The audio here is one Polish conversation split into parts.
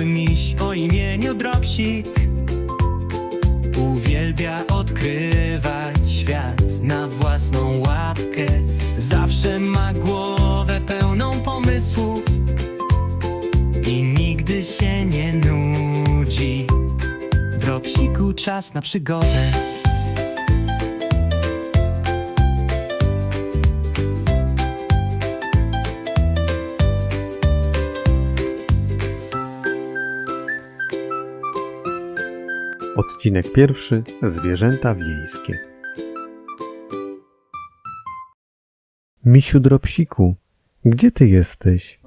mały miś o imieniu Dropsik. Uwielbia odkrywać świat na własną łapkę. Zawsze ma głowę pełną pomysłów I nigdy się nie nudzi. Dropsiku czas na przygodę. Odcinek pierwszy Zwierzęta wiejskie. Misiu Dropsiku, gdzie ty jesteś?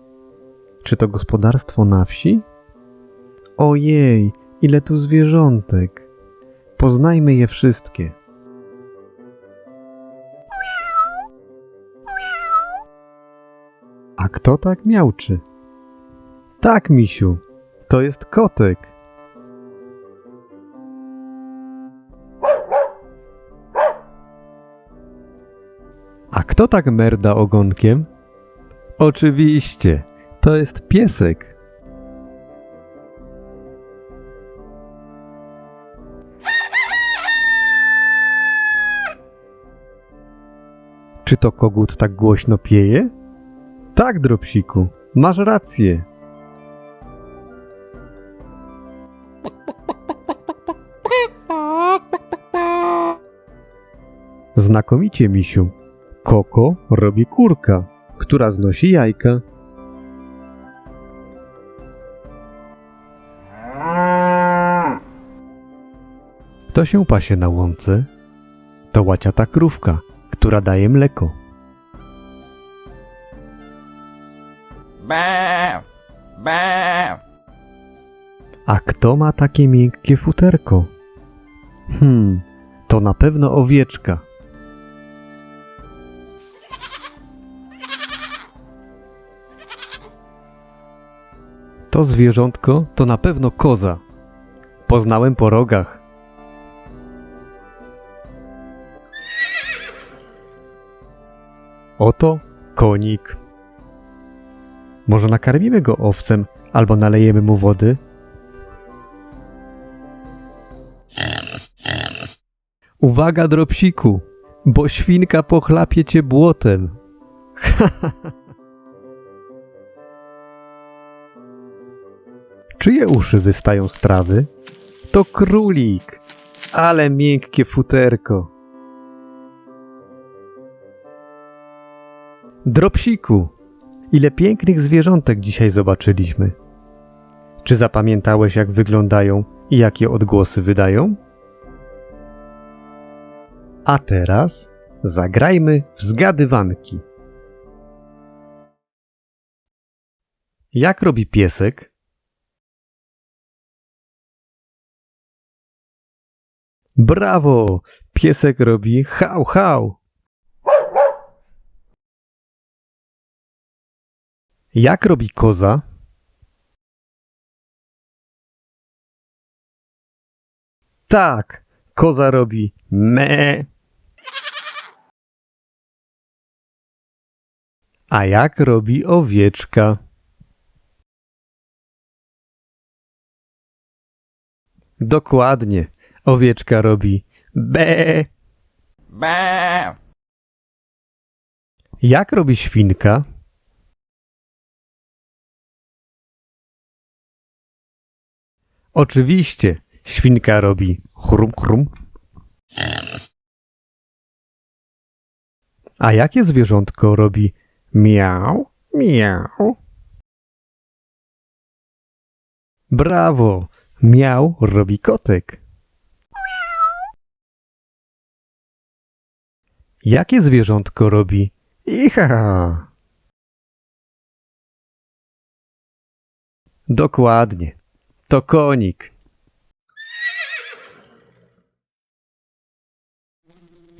Czy to gospodarstwo na wsi? Ojej, ile tu zwierzątek! Poznajmy je wszystkie. A kto tak miauczy? Tak, misiu, to jest kotek. A kto tak merda ogonkiem? Oczywiście, to jest piesek. Czy to kogut tak głośno pieje? Tak, dropsiku, masz rację. Znakomicie, misiu. Koko robi kurka, która znosi jajka. Kto się pasie na łące? To łaciata krówka, która daje mleko. Bää! Bää! A kto ma takie miękkie futerko? Hmm, to na pewno owieczka. To zwierzątko to na pewno koza. Poznałem po rogach. Oto konik. Może nakarmimy go owcem albo nalejemy mu wody? Uwaga, dropsiku, bo świnka pochlapie cię błotem. Czyje uszy wystają z trawy? To królik, ale miękkie futerko. Dropsiku, ile pięknych zwierzątek dzisiaj zobaczyliśmy. Czy zapamiętałeś, jak wyglądają i jakie odgłosy wydają? A teraz zagrajmy w zgadywanki. Jak robi piesek? Brawo! Piesek robi hał hał. Jak robi koza? Tak, koza robi me. A jak robi owieczka? Dokładnie, owieczka robi be. Bää! Jak robi świnka? Oczywiście, świnka robi chrum chrum. A jakie zwierzątko robi miau miau? Brawo, miau robi kotek. Jakie zwierzątko robi icha? Dokładnie. To konik.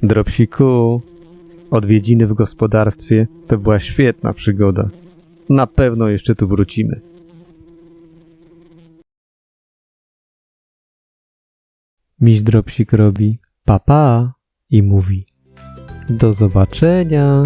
Dropsiku, odwiedziny w gospodarstwie to była świetna przygoda. Na pewno jeszcze tu wrócimy. Miś Dropsik robi papa i mówi do zobaczenia.